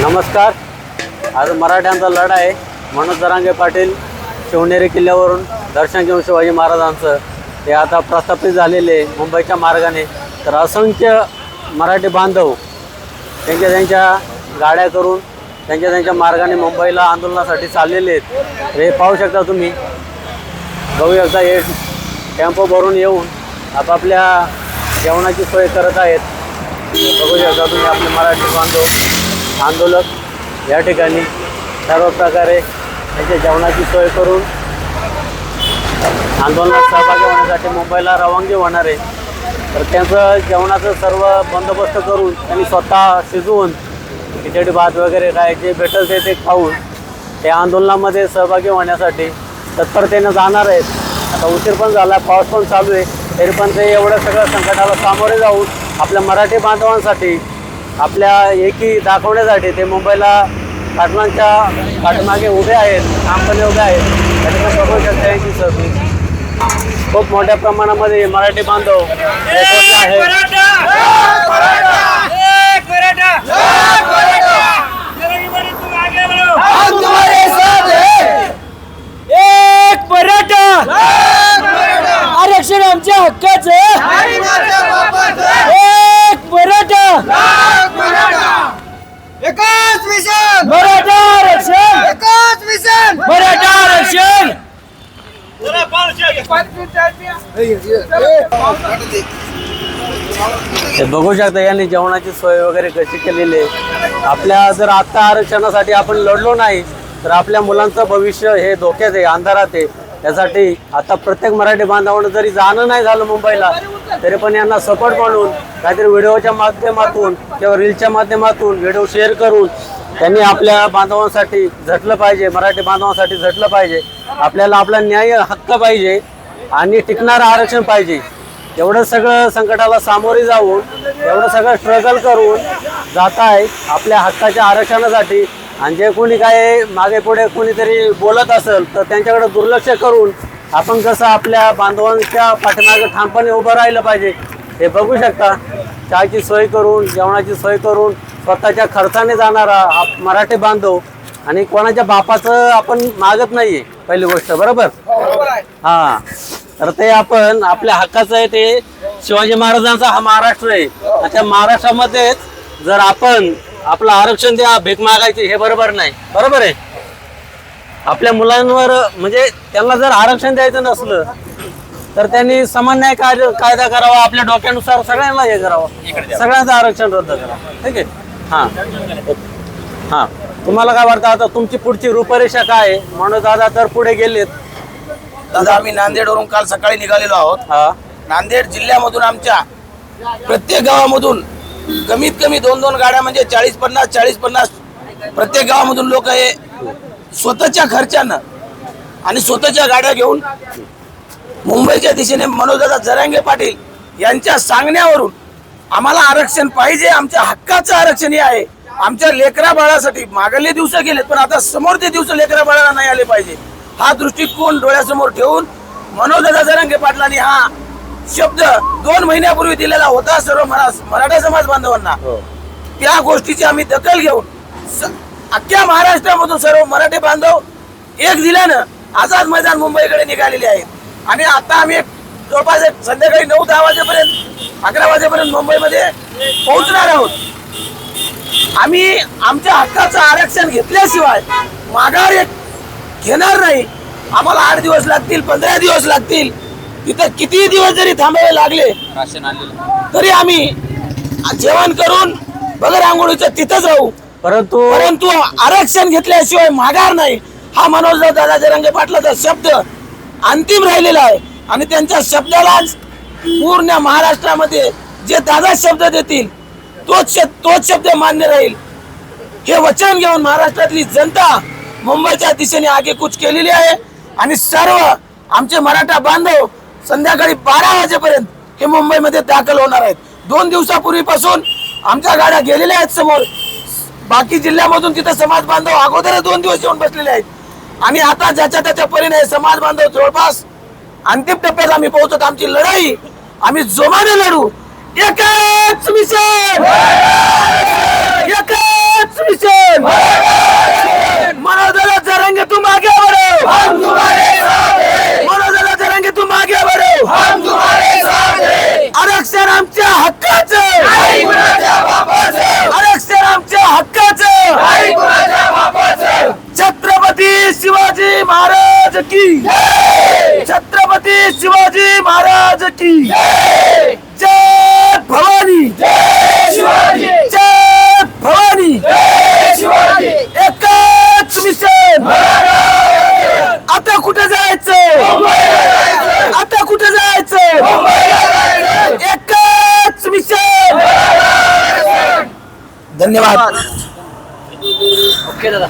नमस्कार. आज मराठ्यांचा लढा आहे. मनोज जरांगे पाटील शिवनेरी किल्ल्यावरून दर्शन घेऊन शिवाजी महाराजांचं हे आता प्रस्थापित झालेले आहे मुंबईच्या मार्गाने. तर असंख्य मराठी बांधव त्यांच्या त्यांच्या गाड्या करून त्यांच्या त्यांच्या मार्गाने मुंबईला आंदोलनासाठी चाललेले आहेत. हे पाहू शकता तुम्ही. बघू शकता हे टेम्पो भरून येऊन आपापल्या जेवणाची सोय करत आहेत. बघू शकता तुम्ही आपले मराठी बांधव. आंदोलक या ठिकाणी सर्व प्रकारे त्यांच्या जेवणाची सोय करून आंदोलनात सहभागी होण्यासाठी मुंबईला रवानगी होणार आहे. तर त्यांचं जेवणाचं सर्व बंदोबस्त करून त्यांनी स्वतः शिजवून खिचडी भात वगैरे काय जे भेटल ते ते खाऊन त्या आंदोलनामध्ये सहभागी होण्यासाठी तत्परतेनं जाणार आहेत. आता उशीर पण झाला पाऊस पण चालू आहे. तरी पण ते एवढं सगळं संकटाला सामोरे जाऊन आपल्या मराठी बांधवांसाठी आपल्या एकी दाखवण्यासाठी ते मुंबईला पाटलांच्या पाठीमागे उभे आहेत ठामपणे उभे आहेत. त्याच्यामुळे बघू शकता यांची सर्विस खूप मोठ्या प्रमाणामध्ये मराठी बांधव आहेत हम तुम्हारे साथ हैं एक मराठा आरक्षण आमच्या हक्काचं एक मराठा एकच मिशन मराठा आरक्षण एकच मिशन मराठा आरक्षण हे बघू शकता यांनी जेवणाची सोय वगैरे कशी केलेली आहे. आपल्या जर आत्ता आरक्षणासाठी आपण लढलो नाही तर आपल्या मुलांचं भविष्य हे धोक्यात आहे अंधारात आहे. त्यासाठी आता प्रत्येक मराठी बांधवांना जरी जाणं नाही झालं मुंबईला तरी पण यांना सपोर्ट म्हणून काहीतरी व्हिडिओच्या माध्यमातून किंवा रीलच्या माध्यमातून व्हिडिओ शेअर करून त्यांनी आपल्या बांधवांसाठी झटलं पाहिजे मराठी बांधवांसाठी झटलं पाहिजे. आपल्याला आपला न्याय हक्क पाहिजे. आणि टिकणारं आरक्षण पाहिजे. एवढं सगळं संकटाला सामोरे जाऊन एवढं सगळं स्ट्रगल करून जात आहे आपल्या हक्काच्या आरक्षणासाठी. आणि जे कोणी काय मागे पुढे कोणीतरी बोलत असेल तर त्यांच्याकडे दुर्लक्ष करून आपण कसं आपल्या बांधवांच्या पाठीमागे ठामपणे उभं राहिलं पाहिजे हे बघू शकता. चहाची सोय करून जेवणाची सोय करून स्वतःच्या खर्चाने जाणारा हा मराठी बांधव आणि कोणाच्या बापाचं आपण मागत नाहीये पहिली गोष्ट. बरोबर? हा. तर ते आपण आपल्या हक्काचं आहे ते शिवाजी महाराजांचा हा महाराष्ट्र आहे. आणि त्या महाराष्ट्रामध्येच जर आपण आपलं आरक्षण द्या भीक मागायची हे बरोबर नाही. बरोबर आहे? आपल्या मुलांवर म्हणजे त्यांना जर आरक्षण द्यायचं नसलं तर त्यांनी समान न्याय कायदा कायदा करावा आपल्या डोक्यानुसार सगळ्यांना हे करावं. सगळ्यांचं आरक्षण रद्द करावं ठीक आहे? हां. हां. तुम्हाला काय वाटतं आता तुमची पुढची रूपरेषा काय आहे? म्हणून दादा तर पुढे गेलेत. दादा आम्ही नांदेडवरून काल सकाळी निघालेलो आहोत. नांदेड जिल्ह्यामधून आमच्या प्रत्येक गावामधून कमीत कमी दोन दोन गाड्या म्हणजे चाळीस पन्नास चाळीस पन्नास प्रत्येक गावामधून लोक हे स्वतःच्या खर्चानं आणि स्वतःच्या गाड्या घेऊन मुंबईच्या दिशेने मनोजदादा जरांगे पाटील यांच्या सांगण्यावरून आम्हाला आरक्षण पाहिजे आमच्या हक्काचं आरक्षण हे आहे. आमच्या लेकरा बाळासाठी मागले दिवस गेलेत पण आता समोरचे दिवस लेकरा बाळाला नाही आले पाहिजे. हा दृष्टिकोन डोळ्यासमोर ठेवून मनोजदादा जरांगे पाटलांनी हा शब्द दोन महिन्यापूर्वी दिलेला होता सर्व मरा- मराठा समाज बांधवांना. हो. त्या गोष्टीची आम्ही दखल घेऊन अख्ख्या महाराष्ट्रामधून सर्व मराठी बांधव एक दिल्यानं आझाद मैदान मुंबईकडे निघालेले आहेत. आणि आता आम्ही जवळपास संध्याकाळी नऊ दहा वाजेपर्यंत अकरा वाजेपर्यंत मुंबईमध्ये पोहोचणार आहोत. आम्ही आमच्या हक्काचं आरक्षण घेतल्याशिवाय माघार एक घेणार नाही. आम्हाला आठ दिवस लागतील पंधरा दिवस लागतील. तिथं किती दिवस जरी थांबावे लागले तरी आम्ही जेवण करून बगर आंघोळीचं तिथं जाऊ. परंतु परंतु आरक्षण घेतल्याशिवाय माघार नाही. हा मनोज दादा जरंगे पाटलाचा शब्द अंतिम राहिलेला आहे. आणि त्यांच्या शब्दालाच पूर्ण महाराष्ट्रामध्ये जे दादा शब्द देतील तोच शब- तोच शब्द मान्य राहील. हे वचन घेऊन महाराष्ट्रातली जनता मुंबईच्या दिशेने आगेकूच केलेली आहे. आणि सर्व आमचे मराठा बांधव संध्याकाळी बारा वाजेपर्यंत हे मुंबईमध्ये दाखल होणार आहेत. दोन दिवसापूर्वीपासून आमच्या गाड्या गेलेल्या आहेत समोर. बाकी जिल्ह्यामधून तिथं समाज बांधव अगोदरच दोन दिवस येऊन बसलेले आहेत. आणि आता ज्याच्या त्याच्या परीने समाज बांधव जवळपास अंतिम टप्प्यात आम्ही पोहोचत आमची लढाई आम्ही जोमाने लढू. एकच मिशन! एकच मिशन! चलेंगे तुम आगे बढ़ो हम तुम्हारे साथ हैं. बोलो चला चलेंगे तुम आगे बढ़ो हम तुम्हारे साथ आरक्षण आमच्या हक्काचे. नाही कुणाच्या बापाचे. आरक्षण आमच्या हक्काचे. नाही कुणाच्या बापाचे. छत्रपती शिवाजी महाराज की. छत्रपती शिवाजी महाराज की. धन्यवाद. ओके दादा.